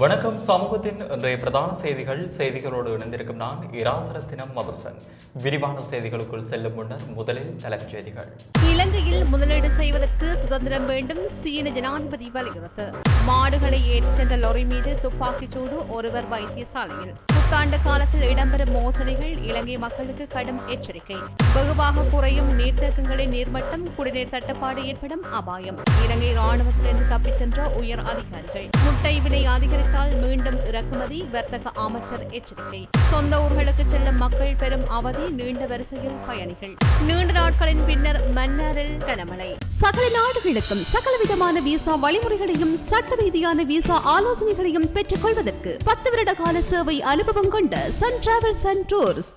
வணக்கம். சமூகத்தின் இன்றைய பிரதான செய்திகள் செய்திகளோடு இணைந்திருக்கும் நான் இராசரத்தினம் மதுசன். விரிவான செய்திகளுக்குள் செல்லும் முன்னர் முதலில் தலைப்புச் செய்திகள். இலங்கையில் முதலீடு செய்வதற்கு சுதந்திரம் வேண்டும் சீன ஜனாதிபதி வலியுறுத்து. மாடுகளை ஏற்றென்ற சென்ற லொரி மீது துப்பாக்கிச் சூடு ஒருவர் வைத்தியசாலையில். புத்தாண்டு காலத்தில் இடம்பெறும் மோசடிகள் இலங்கை மக்களுக்கு கடும் எச்சரிக்கை. வெகுவாக குறையும் நீர்த்தேக்கங்களின் நீர்மட்டம் குடிநீர் தட்டுப்பாடு ஏற்படும் அபாயம். இலங்கை ராணுவத்திலிருந்து தப்பிச் சென்ற உயர் அதிகாரிகள். முட்டை விலை அதிகரித்தால் மீண்டும் இறக்குமதி வர்த்தக அமைச்சர் எச்சரிக்கை. சொந்த ஊர்களுக்கு செல்லும் மக்கள் பெரும் அவதி நீண்ட வரிசையில் பயணிகள். நீண்ட நாட்களின் பின்னர் மன்னாரில் கனமழை. சகல நாடுகளுக்கும் சகலவிதமான விசா வழிமுறைகளையும் சட்ட ரீதியான விசா ஆலோசனைகளையும் பெற்றுக் கொள்வதற்கு பத்து வருட கால சேவை அனுபவம் கொண்ட சன் டிராவல்ஸ் அண்ட் டூர்ஸ்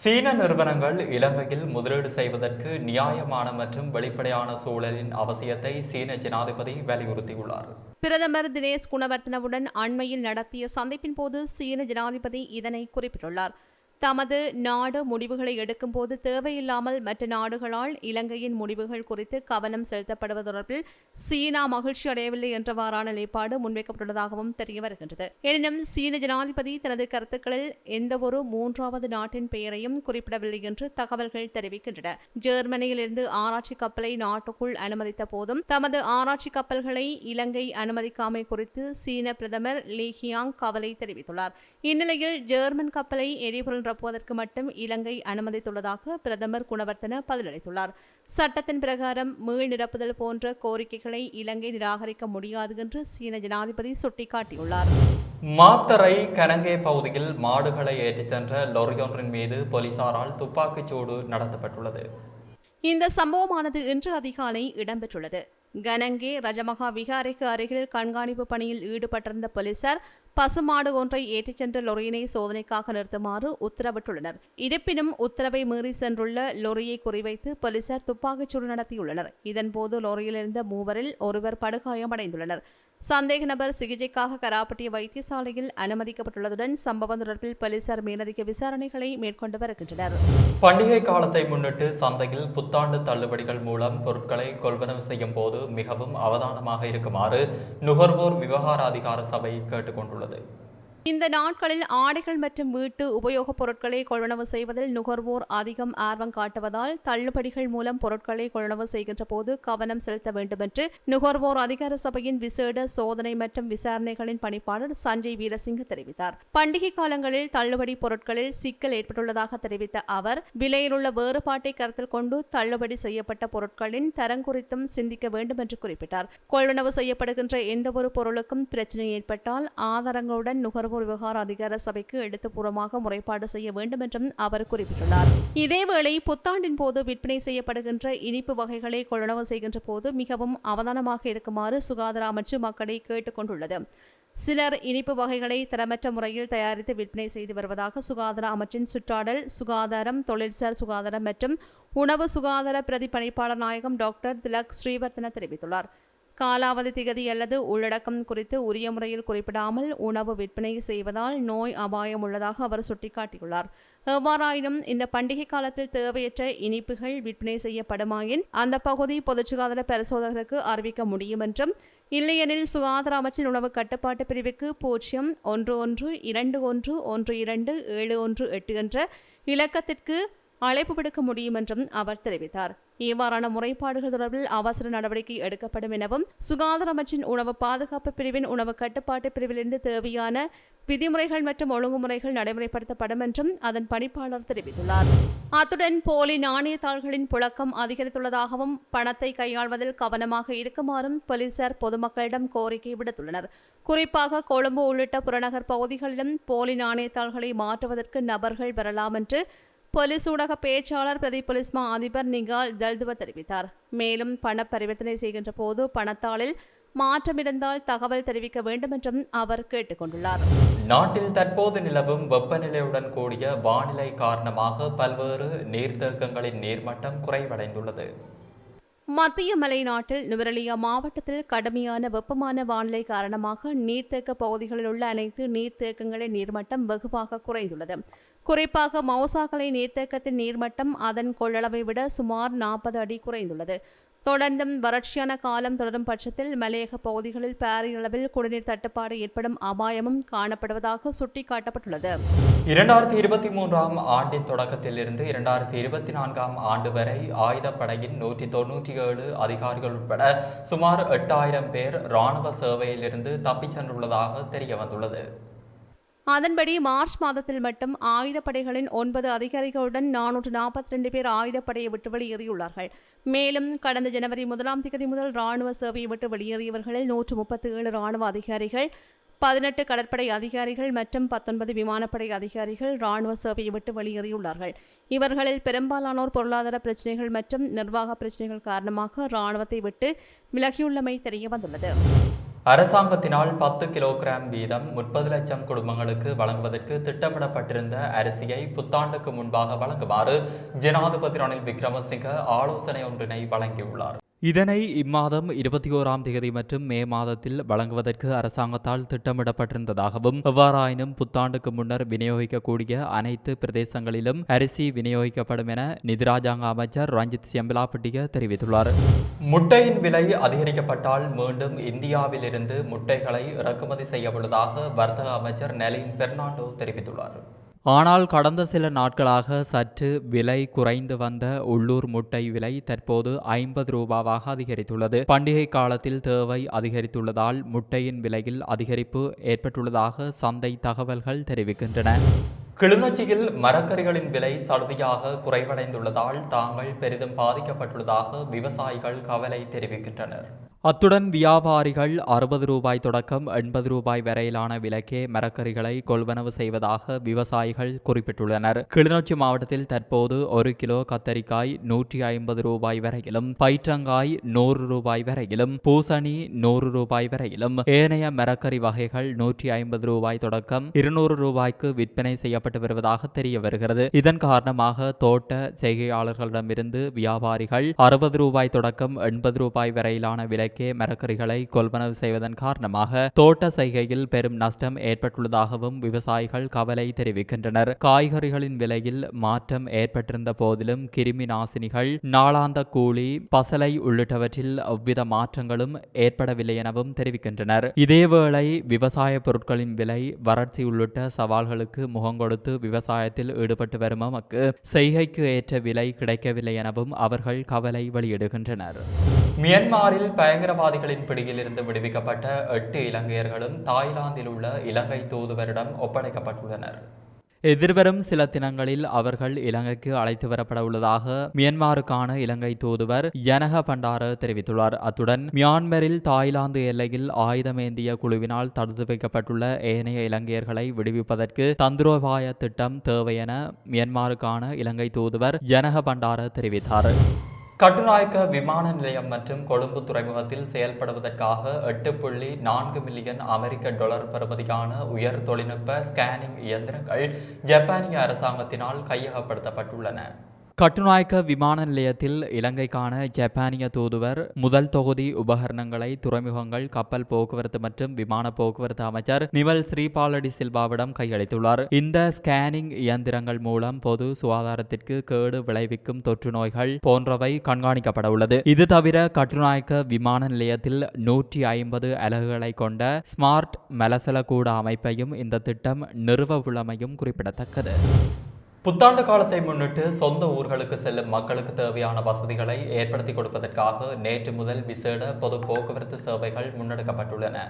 சீன நிறுவனங்கள் இலங்கையில் முதலீடு செய்வதற்கு நியாயமான மற்றும் வெளிப்படையான சூழலின் அவசியத்தை சீன ஜனாதிபதி வலியுறுத்தியுள்ளார். பிரதமர் தினேஷ் குணவர்த்தனவுடன் அண்மையில் நடத்திய சந்திப்பின் போது சீன ஜனாதிபதி இதனை குறிப்பிட்டுள்ளார். தமது நாடு முடிவுகளை எடுக்கும்போது தேவையில்லாமல் மற்ற நாடுகளால் இலங்கையின் முடிவுகள் குறித்து கவனம் செலுத்தப்படுவது தொடர்பில் சீனா மகிழ்ச்சி அடையவில்லை என்றவாறான நிலைப்பாடு முன்வைக்கப்பட்டுள்ளதாகவும் தெரிய வருகின்றது. எனினும் சீன ஜனாதிபதி தனது கருத்துக்களில் எந்தவொரு மூன்றாவது நாட்டின் பெயரையும் குறிப்பிடவில்லை என்று தகவல்கள் தெரிவிக்கின்றன. ஜெர்மனியிலிருந்து ஆராய்ச்சி கப்பலை நாட்டுக்குள் அனுமதித்த போதும் தமது ஆராய்ச்சி கப்பல்களை இலங்கை அனுமதிக்காமை குறித்து சீன பிரதமர் லீ ஹியாங் கவலை தெரிவித்துள்ளார். இந்நிலையில் ஜெர்மன் கப்பலை எரிபொருள் நிரப்புவதற்கு மட்டும் இலங்கை அனுமதித்துள்ளதாக பிரதமர் குணவர்த்தன பதிலளித்துள்ளார். சட்டத்தின் பிரகாரம் மீள் நிரப்புதல் போன்ற கோரிக்கைகளை இலங்கை நிராகரிக்க முடியாது என்று சீன ஜனாதிபதி சுட்டிக்காட்டியுள்ளார். மாத்தறை கனங்கே பகுதியில் மாடுகளை ஏற்றிச் சென்ற லொரியொன்றின் மீது போலீசாரால் துப்பாக்கிச் சூடு நடத்தப்பட்டுள்ளது. இந்த சம்பவமானது இன்று அதிகாலை இடம்பெற்றுள்ளது. கனங்கே ரஜமகா விகாரைக்கு அருகில் கண்காணிப்பு பணியில் ஈடுபட்டிருந்த போலீசார் பசுமாடு ஒன்றை ஏற்றிச் சென்ற லொரியினை சோதனைக்காக நிறுத்துமாறு உத்தரவிட்டுள்ளனர். இருப்பினும் உத்தரவை மீறி சென்றுள்ள லொரியை குறிவைத்து போலீசார் துப்பாக்கிச்சூடு நடத்தியுள்ளனர். இதன்போது லொரியிலிருந்த மூவரில் ஒருவர் படுகாயமடைந்துள்ளனர். சந்தேக நபர் சிகிச்சைக்காக கராப்பட்டிய வைத்தியசாலையில் அனுமதிக்கப்பட்டுள்ளதுடன் சம்பவம் தொடர்பில் போலீசார் மேலதிக விசாரணைகளை மேற்கொண்டு வருகின்றனர். பண்டிகை காலத்தை முன்னிட்டு சந்தையில் புத்தாண்டு தள்ளுபடிகள் மூலம் பொருட்களை கொள்வனவு செய்யும் போது மிகவும் அவதானமாக இருக்குமாறு நுகர்வோர் விவகார அதிகார சபை கேட்டுக்கொண்டுள்ளது. இந்த நாட்களில் ஆடைகள் மற்றும் வீட்டு உபயோகப் பொருட்களை கொள்வனவு செய்வதில் நுகர்வோர் அதிகம் ஆர்வம் காட்டுவதால் தள்ளுபடிகள் மூலம் பொருட்களை கொள்வனவு செய்கின்ற போது கவனம் செலுத்த வேண்டும் என்று நுகர்வோர் அதிகார சபையின் விசேட சோதனை மற்றும் விசாரணைகளின் பணிப்பாளர் சஞ்சய் வீரசிங்க தெரிவித்தார். பண்டிகை காலங்களில் தள்ளுபடி பொருட்களில் சிக்கல் ஏற்பட்டுள்ளதாக தெரிவித்த அவர் விலையிலுள்ள வேறுபாட்டை கருத்தில் கொண்டு தள்ளுபடி செய்யப்பட்ட பொருட்களின் தரம் குறித்தும் சிந்திக்க வேண்டும் என்று குறிப்பிட்டார். கொள்வனவு செய்யப்படுகின்ற எந்தவொரு பொருளுக்கும் பிரச்சனை ஏற்பட்டால் ஆதாரங்களுடன் நுகர்வோர் விவகார அதிகார சபைக்கு எழுத்துப்பூர்வமாக முறைப்பாடு செய்ய வேண்டும் என்றும் அவர் குறிப்பிட்டுள்ளார். இதேவேளை புத்தாண்டின் போது விற்பனை செய்யப்படுகின்ற இனிப்பு வகைகளை கொள்ளளவு செய்கின்ற போது மிகவும் அவதானமாக இருக்குமாறு சுகாதார அமைச்சு மக்களை கேட்டுக் கொண்டுள்ளது. சிலர் இனிப்பு வகைகளை தரமற்ற முறையில் தயாரித்து விற்பனை செய்து வருவதாக சுகாதார அமைச்சின் சுற்றாடல் சுகாதாரம் தொழிற்சார் சுகாதாரம் மற்றும் உணவு சுகாதார பிரதி பணிப்பாளர் நாயகம் டாக்டர் திலக் ஸ்ரீவர்த்தன தெரிவித்துள்ளார். காலாவதி திகதி அல்லது உள்ளடக்கம் குறித்து உரிய முறையில் குறிப்பிடாமல் உணவு விற்பனை செய்வதால் நோய் அபாயம் உள்ளதாக அவர் சுட்டிக்காட்டியுள்ளார். எவ்வாறாயினும் இந்த பண்டிகை காலத்தில் தேவையற்ற இனிப்புகள் விற்பனை செய்யப்படுமாயின் அந்த பகுதி பொது சுகாதார பரிசோதகருக்கு அறிவிக்க முடியும் என்றும் இல்லையெனில் சுகாதார அமைச்சின் உணவு கட்டுப்பாட்டு பிரிவுக்கு பூஜ்ஜியம் ஒன்று ஒன்று இரண்டு ஒன்று ஒன்று இரண்டு ஏழு ஒன்று எட்டு என்ற இலக்கத்திற்கு அழைப்பு விடுக்க முடியும் என்றும் அவர் தெரிவித்தார். இவ்வாறான முறைப்பாடுகள் தொடர்பில் அவசர நடவடிக்கை எடுக்கப்படும் எனவும் சுகாதார அமைச்சின் உணவு பாதுகாப்பு பிரிவின் உணவு கட்டுப்பாட்டு பிரிவிலிருந்து தேவையான விதிமுறைகள் மற்றும் ஒழுங்குமுறைகள் நடைமுறைப்படுத்தப்படும் என்றும் அதன் பணிப்பாளர் தெரிவித்துள்ளார். அத்துடன் போலி நாணயத்தாள்களின் புழக்கம் அதிகரித்துள்ளதாகவும் பணத்தை கையாள்வதில் கவனமாக இருக்குமாறும் போலீசார் பொதுமக்களிடம் கோரிக்கை விடுத்துள்ளனர். குறிப்பாக கொழும்பு உள்ளிட்ட புறநகர் பகுதிகளிலும் போலி நாணயத்தாள்களை மாற்றுவதற்கு நபர்கள் வரலாம் என்று போலீஸ் ஊடக பேச்சாளர் பிரதி போலீஸ் மா அதிபர் நிகால் ஜல்துவ தெரிவித்தார். மேலும் பண பரிவர்த்தனை செய்கின்ற போது பணத்தாளில் மாற்றம் இருந்தால் தகவல் தெரிவிக்க வேண்டும் என்றும் அவர் கேட்டுக்கொண்டுள்ளார் நாட்டில் தற்போது நிலவும் வெப்பநிலையுடன் கூடிய வானிலை காரணமாக பல்வேறு நீர்த்தேக்கங்களின் நீர்மட்டம் குறைவடைந்துள்ளது. மத்திய மலைநாட்டில் நுவரெலியா மாவட்டத்தில் கடுமையான வெப்பமான வானிலை காரணமாக நீர்த்தேக்க பகுதிகளில் உள்ள அனைத்து நீர்த்தேக்கங்களின் நீர்மட்டம் வெகுவாக குறைந்துள்ளது. குறிப்பாக மௌசாக்கலை நீர்த்தேக்கத்தின் நீர்மட்டம் அதன் கொள்ளளவை விட சுமார் நாற்பது அடி குறைந்துள்ளது. தொடர்ந்தும் வறட்சியான காலம் தொடரும் பட்சத்தில் மலையக பகுதிகளில் பாரியளவில் குடிநீர் தட்டுப்பாடு ஏற்படும் அபாயமும் காணப்படுவதாக சுட்டிக்காட்டப்பட்டுள்ளது. இரண்டாயிரத்தி இருபத்தி மூன்றாம் ஆண்டின் தொடக்கத்திலிருந்து இரண்டாயிரத்தி இருபத்தி நான்காம் ஆண்டு வரை ஆயுதப்படையின் நூற்றி தொன்னூற்றி ஏழு அதிகாரிகள் உட்பட சுமார் எட்டாயிரம் பேர் இராணுவ சேவையிலிருந்து தப்பிச் சென்றுள்ளதாக தெரிய வந்துள்ளது அதன்படி மார்ச் மாதத்தில் மட்டும் ஆயுதப்படைகளின் ஒன்பது அதிகாரிகளுடன் நானூற்று நாற்பத்தி ரெண்டு பேர் ஆயுதப்படையை விட்டு வெளியேறியுள்ளார்கள். மேலும் கடந்த ஜனவரி முதலாம் தேதி முதல் ராணுவ சேவையை விட்டு வெளியேறியவர்களில் நூற்று முப்பத்தி ஏழு ராணுவ அதிகாரிகள் பதினெட்டு கடற்படை அதிகாரிகள் மற்றும் பத்தொன்பது விமானப்படை அதிகாரிகள் ராணுவ சேவையை விட்டு வெளியேறியுள்ளார்கள். இவர்களில் பெரும்பாலானோர் பொருளாதார பிரச்சினைகள் மற்றும் நிர்வாக பிரச்சினைகள் காரணமாக ராணுவத்தை விட்டு விலகியுள்ளமை தெரிய வந்துள்ளது. அரசாங்கத்தினால் பத்து கிலோகிராம் வீதம் முப்பது லட்சம் குடும்பங்களுக்கு வழங்குவதற்கு திட்டமிடப்பட்டிருந்த அரிசியை புத்தாண்டுக்கு முன்பாக வழங்குமாறு ஜனாதிபதி ரணில் விக்ரமசிங்க ஆலோசனை ஒன்றினை வழங்கியுள்ளார். இதனை இம்மாதம் இருபத்தி ஓராம் தேதி மற்றும் மே மாதத்தில் வழங்குவதற்கு அரசாங்கத்தால் திட்டமிடப்பட்டிருந்ததாகவும் எவ்வாறாயினும் புத்தாண்டுக்கு முன்னர் விநியோகிக்கக்கூடிய அனைத்து பிரதேசங்களிலும் அரிசி விநியோகிக்கப்படும் என நிதிராஜாங்க அமைச்சர் ரஞ்சித் செம்பிலாப்பட்டிய தெரிவித்துள்ளார். முட்டையின் விலை அதிகரிக்கப்பட்டால் மீண்டும் இந்தியாவிலிருந்து முட்டைகளை இறக்குமதி செய்யப்படுவதாக வர்த்தக அமைச்சர் நெலின் பெர்னாண்டோ தெரிவித்துள்ளார். ஆனால் கடந்த சில நாட்களாக சற்று விலை குறைந்து வந்த உள்ளூர் முட்டை விலை தற்போது ஐம்பது ரூபாவாக அதிகரித்துள்ளது. பண்டிகை காலத்தில் தேவை அதிகரித்துள்ளதால் முட்டையின் விலையில் அதிகரிப்பு ஏற்பட்டுள்ளதாக சந்தை தகவல்கள் தெரிவிக்கின்றன. கிளிநொச்சியில் மரக்கறிகளின் விலை சடுதியாக குறைவடைந்துள்ளதால் தாங்கள் பெரிதும் பாதிக்கப்பட்டுள்ளதாக விவசாயிகள் கவலை தெரிவிக்கின்றனர். அத்துடன் வியாபாரிகள் அறுபது ரூபாய் தொடக்கம் எண்பது ரூபாய் வரையிலான விலைக்கே மரக்கறிகளை கொள்வனவு செய்வதாக விவசாயிகள் குறிப்பிட்டுள்ளனர். கிளிநொச்சி மாவட்டத்தில் தற்போது ஒரு கிலோ கத்தரிக்காய் நூற்றி ஐம்பது ரூபாய் வரையிலும் பயிற்றங்காய் நூறு ரூபாய் வரையிலும் பூசணி நூறு ரூபாய் வரையிலும் ஏனைய மரக்கறி வகைகள் நூற்றி ஐம்பது ரூபாய் தொடக்கம் இருநூறு ரூபாய்க்கு விற்பனை செய்யப்பட்டு வருவதாக தெரிய வருகிறது. இதன் காரணமாக தோட்ட செய்கையாளர்களிடமிருந்து வியாபாரிகள் அறுபது ரூபாய் தொடக்கம் எண்பது ரூபாய் வரையிலான விலை கிழக்கே மரக்கறிகளை கொள்வனவு செய்வதன் காரணமாக தோட்ட செய்கையில் பெரும் நஷ்டம் ஏற்பட்டுள்ளதாகவும் விவசாயிகள் கவலை தெரிவிக்கின்றனர். காய்கறிகளின் விலையில் மாற்றம் ஏற்பட்டிருந்த போதிலும் கிருமி நாசினிகள் நாளாந்த கூலி பசலை உள்ளிட்டவற்றில் அவ்வித மாற்றங்களும் ஏற்படவில்லை எனவும் தெரிவிக்கின்றனர். இதேவேளை விவசாய பொருட்களின் விலை வறட்சி உள்ளிட்ட சவால்களுக்கு முகங்கொடுத்து விவசாயத்தில் ஈடுபட்டு வரும் எமக்கு செய்கைக்கு ஏற்ற விலை கிடைக்கவில்லை எனவும் அவர்கள் கவலை வெளியிடுகின்றனர். மியன்மாரில் பயங்கரவாதிகளின் பிடியிலிருந்து விடுவிக்கப்பட்ட எட்டு இலங்கையர்களும் தாய்லாந்தில் உள்ள இலங்கை தூதுவரிடம் ஒப்படைக்கப்பட்டுள்ளனர். எதிர்வரும் சில தினங்களில் அவர்கள் இலங்கைக்கு அழைத்து வரப்பட உள்ளதாக மியன்மாருக்கான இலங்கை தூதுவர் யனக பண்டார தெரிவித்துள்ளார். அத்துடன் மியான்மரில் தாய்லாந்து எல்லையில் ஆயுதமேந்திய குழுவினால் தடுத்து வைக்கப்பட்டுள்ள ஏனைய இலங்கையர்களை விடுவிப்பதற்கு தந்திரோபாய திட்டம் தேவை என மியன்மாருக்கான இலங்கை தூதுவர் யனக பண்டார தெரிவித்தார். கட்டுநாயக்க விமான நிலையம் மற்றும் கொழும்பு துறைமுகத்தில் செயல்படுவதற்காக எட்டு புள்ளி நான்கு மில்லியன் அமெரிக்க டாலர் பெறுமதியான உயர் தொழில்நுட்ப ஸ்கேனிங் இயந்திரங்கள் ஜப்பானிய அரசாங்கத்தினால் கையகப்படுத்தப்பட்டுள்ளன. கட்டுநாயக்க விமான நிலையத்தில் இலங்கைக்கான ஜப்பானிய தூதுவர் முதல் தொகுதி உபகரணங்களை துறைமுகங்கள் கப்பல் போக்குவரத்து மற்றும் விமான போக்குவரத்து அமைச்சர் நிவல் ஸ்ரீபாலடி சில்வாவிடம் கையளித்துள்ளார். இந்த ஸ்கேனிங் இயந்திரங்கள் மூலம் பொது சுகாதாரத்திற்கு கேடு விளைவிக்கும் தொற்று நோய்கள் போன்றவை கண்காணிக்கப்பட உள்ளது இது தவிர கட்டுநாயக்க விமான நிலையத்தில் நூற்றி ஐம்பது அலகுகளை கொண்ட ஸ்மார்ட் மலசலக்கூட அமைப்பையும் இந்த திட்டம் நிறுவ உள்ளமையும் குறிப்பிடத்தக்கது. புத்தாண்டு காலத்தை முன்னிட்டு சொந்த ஊர்களுக்கு செல்லும் மக்களுக்கு தேவையான வசதிகளை ஏற்படுத்தி கொடுப்பதற்காக நேற்று முதல் விசேட பொது போக்குவரத்து சேவைகள் முன்னெடுக்கப்பட்டுள்ளன.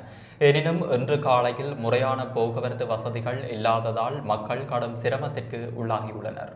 எனினும் இன்று காலையில் முறையான போக்குவரத்து வசதிகள் இல்லாததால் மக்கள் கடும் சிரமத்திற்கு உள்ளாகியுள்ளனர்.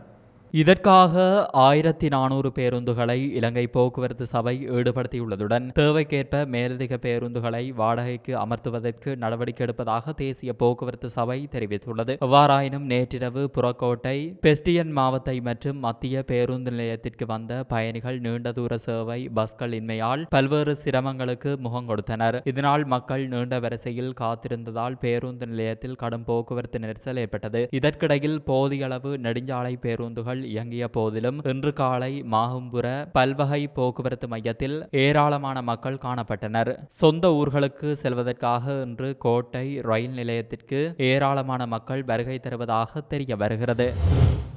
இதற்காக ஆயிரத்தி நானூறு பேருந்துகளை இலங்கை போக்குவரத்து சபை ஈடுபடுத்தியுள்ளதுடன் தேவைக்கேற்ப மேலதிக பேருந்துகளை வாடகைக்கு அமர்த்துவதற்கு நடவடிக்கை எடுப்பதாக தேசிய போக்குவரத்து சபை தெரிவித்துள்ளது. எவ்வாறாயினும் நேற்றிரவு புறக்கோட்டை பெஸ்டியன் மாவத்தை மற்றும் மத்திய பேருந்து நிலையத்திற்கு வந்த பயணிகள் நீண்ட தூர சேவை பஸ்கள் இன்மையால் பல்வேறு சிரமங்களுக்கு முகம் கொடுத்தனர். இதனால் மக்கள் நீண்ட வரிசையில் காத்திருந்ததால் பேருந்து நிலையத்தில் கடும் போக்குவரத்து நெரிசல் ஏற்பட்டது. இதற்கிடையில் போதிய அளவு நெடுஞ்சாலை பேருந்துகள் இயங்கிய போதிலும் இன்று காலை மாகும்புர பல்வகை போக்குவரத்து மையத்தில் ஏராளமான மக்கள் காணப்பட்டனர். சொந்த ஊர்களுக்கு செல்வதற்காக இன்று கோட்டை ரயில் நிலையத்திற்கு ஏராளமான மக்கள் வருகை தருவதாக தெரிய வருகிறது.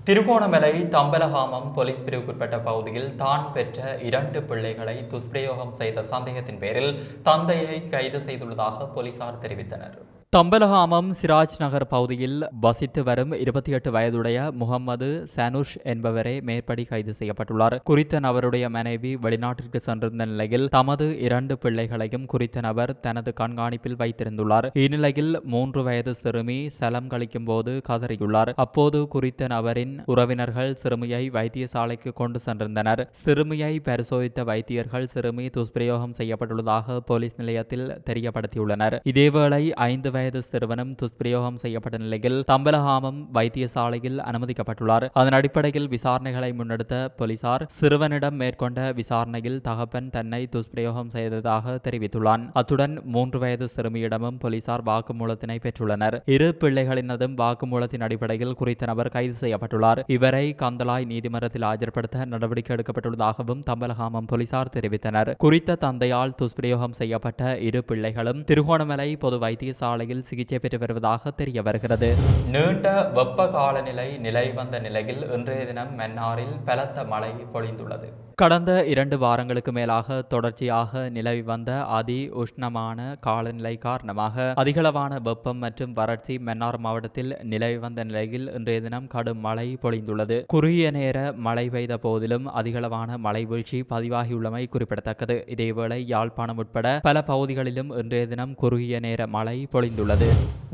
திருகோணமலை தம்பலகாமம் போலீஸ் பிரிவுக்குட்பட்ட பகுதியில் தான் பெற்ற இரண்டு பிள்ளைகளை துஷ்பிரயோகம் செய்த சந்தேகத்தின் பேரில் தந்தையை கைது செய்துள்ளதாக போலீசார் தெரிவித்தனர். தம்பலகாமம் சிராஜ் நகர் பகுதியில் வசித்து வரும் இருபத்தி எட்டு வயதுடைய முகமது சனுஷ் என்பவரே மேற்படி கைது செய்யப்பட்டுள்ளார். குறித்த நபருடைய மனைவி வெளிநாட்டிற்கு சென்றிருந்த நிலையில் தமது இரண்டு பிள்ளைகளையும் குறித்த நபர் தனது கண்காணிப்பில் வைத்திருந்துள்ளார். இந்நிலையில் மூன்று வயது சிறுமி சலம் கழிக்கும் போது கதறியுள்ளார். அப்போது குறித்த நபரின் உறவினர்கள் சிறுமியை வைத்தியசாலைக்கு கொண்டு சென்றிருந்தனர். சிறுமியை பரிசோதித்த வைத்தியர்கள் சிறுமி துஷ்பிரயோகம் செய்யப்பட்டுள்ளதாக போலீஸ் நிலையத்தில் தெரியப்படுத்தியுள்ளனர். இதேவேளை ஐந்து வயது சிறுவனும் துஷ்பிரயோகம் செய்யப்பட்ட நிலையில் தம்பலகாமம் வைத்தியசாலையில் அனுமதிக்கப்பட்டுள்ளார். அதன் அடிப்படையில் விசாரணைகளை முன்னெடுத்த போலீசார் சிறுவனிடம் மேற்கொண்ட விசாரணையில் தகப்பன் தன்னை துஷ்பிரயோகம் செய்ததாக தெரிவித்துள்ளான். அத்துடன் மூன்று வயது சிறுமியிடமும் போலீசார் வாக்குமூலத்தினை பெற்றுள்ளனர். இரு பிள்ளைகளினதும் வாக்குமூலத்தின் அடிப்படையில் குறித்த நபர் கைது செய்யப்பட்டுள்ளார். இவரை கந்தலாய் நீதிமன்றத்தில் ஆஜர்படுத்த நடவடிக்கை எடுக்கப்பட்டுள்ளதாகவும் தம்பலகாமம் போலீசார் தெரிவித்தனர். குறித்த தந்தையால் துஷ்பிரயோகம் செய்யப்பட்ட இரு பிள்ளைகளும் திருகோணமலை பொது வைத்தியசாலையில் சிகிச்சை பெற்று வருவதாக தெரிய வருகிறது. நீண்ட வெப்ப காலநிலை நிலை வந்த நிலையில் இன்றைய தினம் மன்னாரில் பலத்த மழை பொழிந்துள்ளது. கடந்த இரண்டு வாரங்களுக்கு மேலாக தொடர்ச்சியாக நிலவி வந்த அதி உஷ்ணமான காலநிலை காரணமாக அதிகளவான வெப்பம் மற்றும் வறட்சி மன்னார் மாவட்டத்தில் நிலவி வந்த நிலையில் இன்றைய தினம் கடும் மழை பொழிந்துள்ளது. குறுகிய நேர மழை பெய்த போதிலும் அதிகளவான மழை வீழ்ச்சி பதிவாகியுள்ளமை குறிப்பிடத்தக்கது. இதேவேளை யாழ்ப்பாணம் உட்பட பல பகுதிகளிலும் இன்றைய தினம் குறுகிய நேர மழை பொழிந்துள்ளது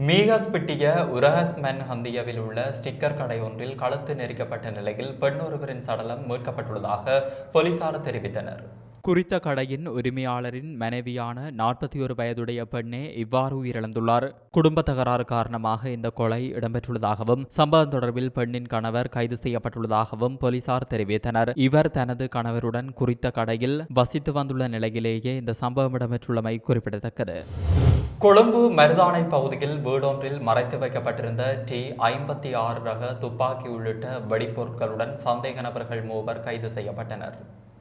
மீகஸ்பிட்டிய உரஹஸ்மன் ஹந்தியாவில் உள்ள ஸ்டிக்கர் கடை ஒன்றில் கழுத்து நெரிக்கப்பட்ட நிலையில் பெண் ஒருவரின் சடலம் மீட்கப்பட்டுள்ளதாக போலீசார் தெரிவித்தனர். குறித்த கடையின் உரிமையாளரின் மனைவியான நாற்பத்தி ஒரு வயதுடைய பெண்ணே இவ்வாறு உயிரிழந்துள்ளார். குடும்ப தகராறு காரணமாக இந்த கொலை இடம்பெற்றுள்ளதாகவும் சம்பவம் தொடர்பில் பெண்ணின் கணவர் கைது செய்யப்பட்டுள்ளதாகவும் போலீசார் தெரிவித்தனர். இவர் தனது கணவருடன் குறித்த கடையில் வசித்து வந்துள்ள நிலையிலேயே இந்த சம்பவம் இடம்பெற்றுள்ளமை குறிப்பிடத்தக்கது. கொழும்பு மருதானை பகுதியில் வீடொன்றில் மறைத்து வைக்கப்பட்டிருந்த டி ஐம்பத்தி ஆறு ரக துப்பாக்கி உள்ளிட்ட வெடிப்பொருட்களுடன் சந்தேக நபர்கள் மூவர் கைது செய்யப்பட்டனர்.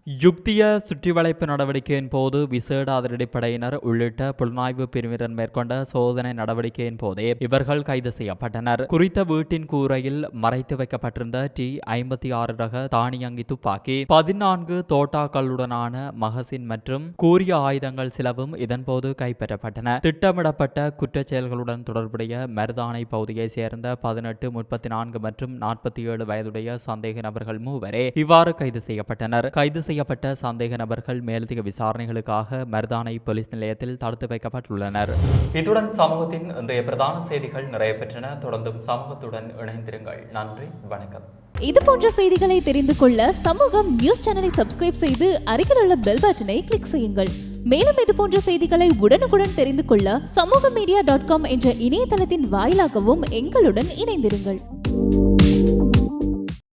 யுக்திய சுற்றிவளைப்பு நடவடிக்கையின் போது விசேட அதிரடிப்படையினர் உள்ளிட்ட புலனாய்வு பிரிவினர் மேற்கொண்ட சோதனை நடவடிக்கையின் போதே இவர்கள் கைது செய்யப்பட்டனர். குறித்த வீட்டின் கூரையில் மறைத்து வைக்கப்பட்டிருந்த டி ஐம்பத்தி ஆறு ரக தானியங்கி துப்பாக்கி பதினான்கு தோட்டாக்களுடனான மகசின் மற்றும் கூரிய ஆயுதங்கள் சிலவும் இதன்போது கைப்பற்றப்பட்டன. திட்டமிடப்பட்ட குற்றச் செயல்களுடன் தொடர்புடைய மருதானை பகுதியை சேர்ந்த பதினெட்டு முப்பத்தி நான்கு மற்றும் நாற்பத்தி ஏழு வயதுடைய சந்தேக நபர்கள் மூவரே இவ்வாறு கைது செய்யப்பட்டனர். கைது செய்ய செய்யப்பட்ட சந்தேக நபர்கள் மேலதிக விசாரணைகளுக்காக மருதானை போலீஸ் நிலையத்தில் தடுத்து வைக்கப்பட்டுள்ளனர். இத்துடன் சமூகத்தின் இன்றைய பிரதான செய்திகள் நிறைய பெற்றன தொடர்ந்தும் சமூகத்துடன் இணைந்திருங்கள். நன்றி வணக்கம். இது போன்ற செய்திகளை தெரிந்து கொள்ள சமூகம் நியூஸ் சேனலை சப்ஸ்கிரைப் செய்து அருகில் உள்ள பெல் பட்டனை கிளிக் செய்யுங்கள். மேலும் இது போன்ற செய்திகளை உடனுக்குடன் தெரிந்து கொள்ள சமூக மீடியா டாட் காம் என்ற இணையதளத்தின் வாயிலாகவும் எங்களுடன் இணைந்திருங்கள்.